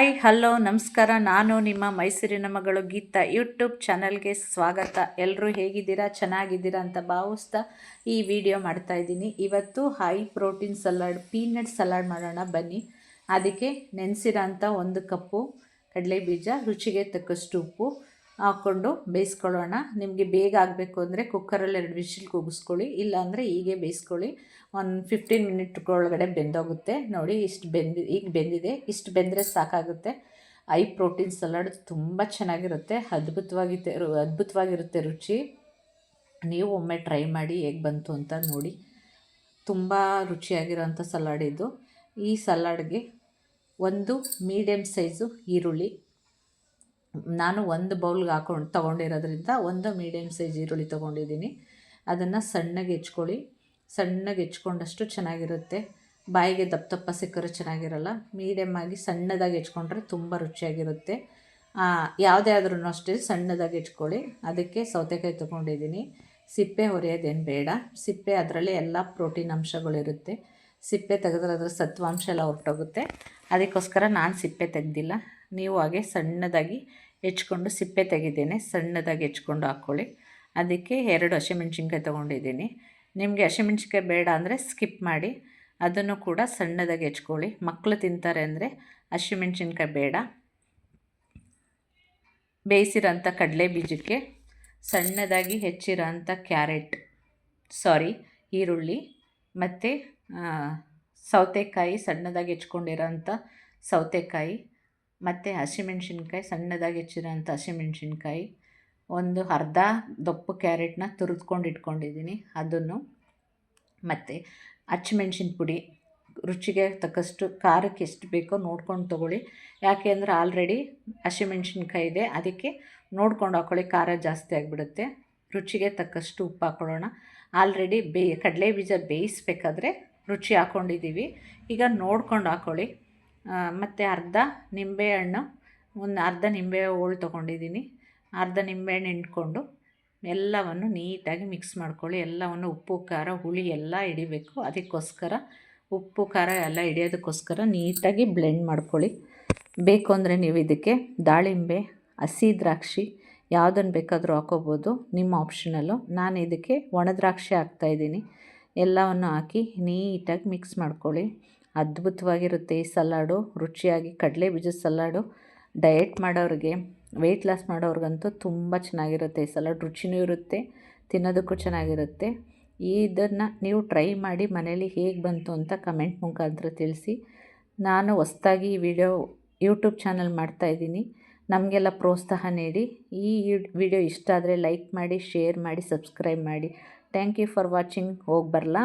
Hi hello ನಮಸ್ಕಾರ. ನಾನು ನಿಮ್ಮ ಮೈಸೂರಿನ ಮಗಳು ಗೀತಾ. ಯೂಟ್ಯೂಬ್ ಚಾನಲ್ಗೆ ಸ್ವಾಗತ. ಎಲ್ಲರೂ ಹೇಗಿದ್ದೀರಾ? ಚೆನ್ನಾಗಿದ್ದೀರಾ ಅಂತ ಭಾವಿಸ್ತಾ ಈ ವಿಡಿಯೋ ಮಾಡ್ತಾ ಇದ್ದೀನಿ. ಇವತ್ತು high protein salad peanut salad ಮಾಡೋಣ ಬನ್ನಿ. ಅದಕ್ಕೆ ನೆನೆಸಿರೋ ಅಂಥ ಒಂದು ಕಪ್ಪು ಕಡಲೆ ಬೀಜ ರುಚಿಗೆ ತಕ್ಕಷ್ಟು ಉಪ್ಪು ಹಾಕ್ಕೊಂಡು ಬೇಯಿಸ್ಕೊಳ್ಳೋಣ. ನಿಮಗೆ ಬೇಗ ಆಗಬೇಕು ಅಂದರೆ ಕುಕ್ಕರಲ್ಲಿ ಎರಡು ವಿಶಿಲ್ ಕೂಗಿಸ್ಕೊಳ್ಳಿ, ಇಲ್ಲಾಂದರೆ ಹೀಗೆ ಬೇಯಿಸ್ಕೊಳ್ಳಿ. ಒಂದು ಫಿಫ್ಟೀನ್ ಮಿನಿಟ್ ಒಳಗಡೆ ಬೆಂದೋಗುತ್ತೆ. ನೋಡಿ ಇಷ್ಟು ಬೆಂದಿ, ಈಗ ಬೆಂದಿದೆ. ಇಷ್ಟು ಬೆಂದರೆ ಸಾಕಾಗುತ್ತೆ. ಐ ಪ್ರೋಟೀನ್ ಸಲಾಡ್ ತುಂಬ ಚೆನ್ನಾಗಿರುತ್ತೆ. ಅದ್ಭುತವಾಗಿರುತ್ತೆ ಅದ್ಭುತವಾಗಿರುತ್ತೆ ರುಚಿ. ನೀವು ಒಮ್ಮೆ ಟ್ರೈ ಮಾಡಿ ಹೇಗೆ ಬಂತು ಅಂತ ನೋಡಿ. ತುಂಬ ರುಚಿಯಾಗಿರೋಂಥ ಸಲಾಡ್ ಇದು. ಈ ಸಲಾಡ್ಗೆ ಒಂದು ಮೀಡಿಯಮ್ ಸೈಜು ಈರುಳ್ಳಿ ನಾನು ಒಂದು ಬೌಲ್ಗೆ ಹಾಕೊಂಡು ತೊಗೊಂಡಿರೋದ್ರಿಂದ ಒಂದು ಮೀಡಿಯಮ್ ಸೈಜ್ ಈರುಳ್ಳಿ ತೊಗೊಂಡಿದ್ದೀನಿ. ಅದನ್ನು ಸಣ್ಣಗೆ ಹೆಚ್ಕೊಳ್ಳಿ. ಸಣ್ಣಗೆ ಹೆಚ್ಕೊಂಡಷ್ಟು ಚೆನ್ನಾಗಿರುತ್ತೆ. ಬಾಯಿಗೆ ದಪ್ಪ ದಪ್ಪ ಸಿಕ್ಕರೆ ಚೆನ್ನಾಗಿರಲ್ಲ. ಮೀಡಿಯಮ್ ಆಗಿ ಸಣ್ಣದಾಗಿ ಹೆಚ್ಕೊಂಡ್ರೆ ತುಂಬ ರುಚಿಯಾಗಿರುತ್ತೆ. ಯಾವುದೇ ಆದ್ರೂ ಅಷ್ಟೇ ಸಣ್ಣದಾಗಿ ಹೆಚ್ಕೊಳ್ಳಿ. ಅದಕ್ಕೆ ಸೌತೆಕಾಯಿ ತೊಗೊಂಡಿದ್ದೀನಿ. ಸಿಪ್ಪೆ ಹೊರೆಯೋದೇನು ಬೇಡ. ಸಿಪ್ಪೆ ಅದರಲ್ಲಿ ಎಲ್ಲ ಪ್ರೋಟೀನ್ ಅಂಶಗಳಿರುತ್ತೆ. ಸಿಪ್ಪೆ ತೆಗೆದ್ರೆ ಅದರ ಸತ್ವಾಂಶ ಎಲ್ಲ ಹೊರಟೋಗುತ್ತೆ. ಅದಕ್ಕೋಸ್ಕರ ನಾನು ಸಿಪ್ಪೆ ತೆಗೆದಿಲ್ಲ. ನೀವು ಹಾಗೆ ಸಣ್ಣದಾಗಿ ಹೆಚ್ಕೊಂಡು ಸಿಪ್ಪೆ ತೆಗಿದ್ದೇನೆ ಸಣ್ಣದಾಗಿ ಹೆಚ್ಕೊಂಡು ಹಾಕ್ಕೊಳ್ಳಿ ಅದಕ್ಕೆ ಎರಡು ಹಸಿಮೆಣ್ಸಿನ್ಕಾಯಿ ತೊಗೊಂಡಿದ್ದೀನಿ. ನಿಮಗೆ ಹಸಿಮೆಣ್ಸಿನ್ಕಾಯಿ ಬೇಡ ಅಂದರೆ ಸ್ಕಿಪ್ ಮಾಡಿ. ಅದನ್ನು ಕೂಡ ಸಣ್ಣದಾಗಿ ಹೆಚ್ಕೊಳ್ಳಿ. ಮಕ್ಕಳು ತಿಂತಾರೆ ಅಂದರೆ ಹಸಿಮೆಣ್ಸಿನ್ಕಾಯಿ ಬೇಡ. ಬೇಯಿಸಿರೋಂಥ ಕಡಲೆ ಬೀಜಕ್ಕೆ ಸಣ್ಣದಾಗಿ ಹೆಚ್ಚಿರೋಂಥ ಕ್ಯಾರೆಟ್, ಸಾರಿ, ಈರುಳ್ಳಿ ಮತ್ತು ಸೌತೆಕಾಯಿ ಸಣ್ಣದಾಗಿ ಹೆಚ್ಕೊಂಡಿರೋಂಥ ಸೌತೆಕಾಯಿ, ಮತ್ತು ಹಸಿಮೆಣ್ಸಿನ್ಕಾಯಿ ಸಣ್ಣದಾಗಿ ಹೆಚ್ಚಿರೋಂಥ ಹಸಿಮೆಣ್ಸಿನ್ಕಾಯಿ, ಒಂದು ಅರ್ಧ ದಪ್ಪು ಕ್ಯಾರೆಟ್ನ ತುರಿದ್ಕೊಂಡು ಇಟ್ಕೊಂಡಿದ್ದೀನಿ ಅದನ್ನು. ಮತ್ತು ಹಚ್ಮೆಣ್ಸಿನ ಪುಡಿ, ರುಚಿಗೆ ತಕ್ಕಷ್ಟು ಖಾರಕ್ಕೆ ಎಷ್ಟು ಬೇಕೋ ನೋಡ್ಕೊಂಡು ತೊಗೊಳ್ಳಿ. ಯಾಕೆ ಅಂದರೆ ಆಲ್ರೆಡಿ ಹಸಿಮೆಣ್ಸಿನ್ಕಾಯಿ ಇದೆ, ಅದಕ್ಕೆ ನೋಡ್ಕೊಂಡು ಹಾಕ್ಕೊಳ್ಳಿ ಖಾರ ಜಾಸ್ತಿ ಆಗಿಬಿಡುತ್ತೆ. ರುಚಿಗೆ ತಕ್ಕಷ್ಟು ಉಪ್ಪು ಹಾಕ್ಕೊಳ್ಳೋಣ ಆಲ್ರೆಡಿ ಬೇ, ಕಡಲೆ ಬೀಜ ಬೇಯಿಸ್ಬೇಕಾದ್ರೆ ರುಚಿ ಹಾಕ್ಕೊಂಡಿದ್ದೀವಿ ಈಗ ನೋಡ್ಕೊಂಡು ಹಾಕ್ಕೊಳ್ಳಿ ಮತ್ತು ಅರ್ಧ ನಿಂಬೆಹಣ್ಣು ಒಂದು ಅರ್ಧ ನಿಂಬೆ ಹೋಳು ತೊಗೊಂಡಿದ್ದೀನಿ. ಅರ್ಧ ನಿಂಬೆಹಣ್ಣು ಹಿಂಡ್ಕೊಂಡು ಎಲ್ಲವನ್ನು ನೀಟಾಗಿ ಮಿಕ್ಸ್ ಮಾಡ್ಕೊಳ್ಳಿ. ಎಲ್ಲವನ್ನು ಉಪ್ಪು, ಖಾರ, ಹುಳಿ ಎಲ್ಲ ಹಿಡಿಬೇಕು. ಅದಕ್ಕೋಸ್ಕರ ಉಪ್ಪು, ಖಾರ ಎಲ್ಲ ಹಿಡಿಯೋದಕ್ಕೋಸ್ಕರ ನೀಟಾಗಿ ಬ್ಲೆಂಡ್ ಮಾಡ್ಕೊಳ್ಳಿ. ಬೇಕು ಅಂದರೆ ನೀವು ಇದಕ್ಕೆ ದಾಳಿಂಬೆ, ಹಸಿ ದ್ರಾಕ್ಷಿ ಯಾವುದನ್ನು ಬೇಕಾದರೂ ಹಾಕೋಬೋದು, ನಿಮ್ಮ ಆಪ್ಷನಲ್ಲು. ನಾನು ಇದಕ್ಕೆ ಒಣದ್ರಾಕ್ಷಿ ಹಾಕ್ತಾಯಿದ್ದೀನಿ ಎಲ್ಲವನ್ನು ಹಾಕಿ ನೀಟಾಗಿ ಮಿಕ್ಸ್ ಮಾಡ್ಕೊಳ್ಳಿ. ಅದ್ಭುತವಾಗಿರುತ್ತೆ ಈ ಸಲಾಡು. ರುಚಿಯಾಗಿ ಕಡಲೆ ಬೀಜದ ಸಲಾಡು. ಡಯಟ್ ಮಾಡೋರಿಗೆ, ವೆಯ್ಟ್ ಲಾಸ್ ಮಾಡೋರಿಗಂತೂ ತುಂಬ ಚೆನ್ನಾಗಿರುತ್ತೆ ಈ ಸಲಾಡ್. ರುಚಿನೂ ಇರುತ್ತೆ, ತಿನ್ನೋದಕ್ಕೂ ಚೆನ್ನಾಗಿರುತ್ತೆ. ಇದನ್ನು ನೀವು ಟ್ರೈ ಮಾಡಿ ಮನೇಲಿ ಹೇಗೆ ಬಂತು ಅಂತ ಕಮೆಂಟ್ ಮುಖಾಂತರ ತಿಳಿಸಿ. ನಾನು ಹೊಸ್ದಾಗಿ ಈ ವಿಡಿಯೋ ಯೂಟ್ಯೂಬ್ ಚಾನಲ್ ಮಾಡ್ತಾಯಿದ್ದೀನಿ ನಮಗೆಲ್ಲ ಪ್ರೋತ್ಸಾಹ ನೀಡಿ. ಈ ವಿಡಿಯೋ ಇಷ್ಟ ಆದರೆ ಲೈಕ್ ಮಾಡಿ, ಶೇರ್ ಮಾಡಿ, ಸಬ್ಸ್ಕ್ರೈಬ್ ಮಾಡಿ. Thank you for watching. ಹೋಗಿ ಬರಲಾ?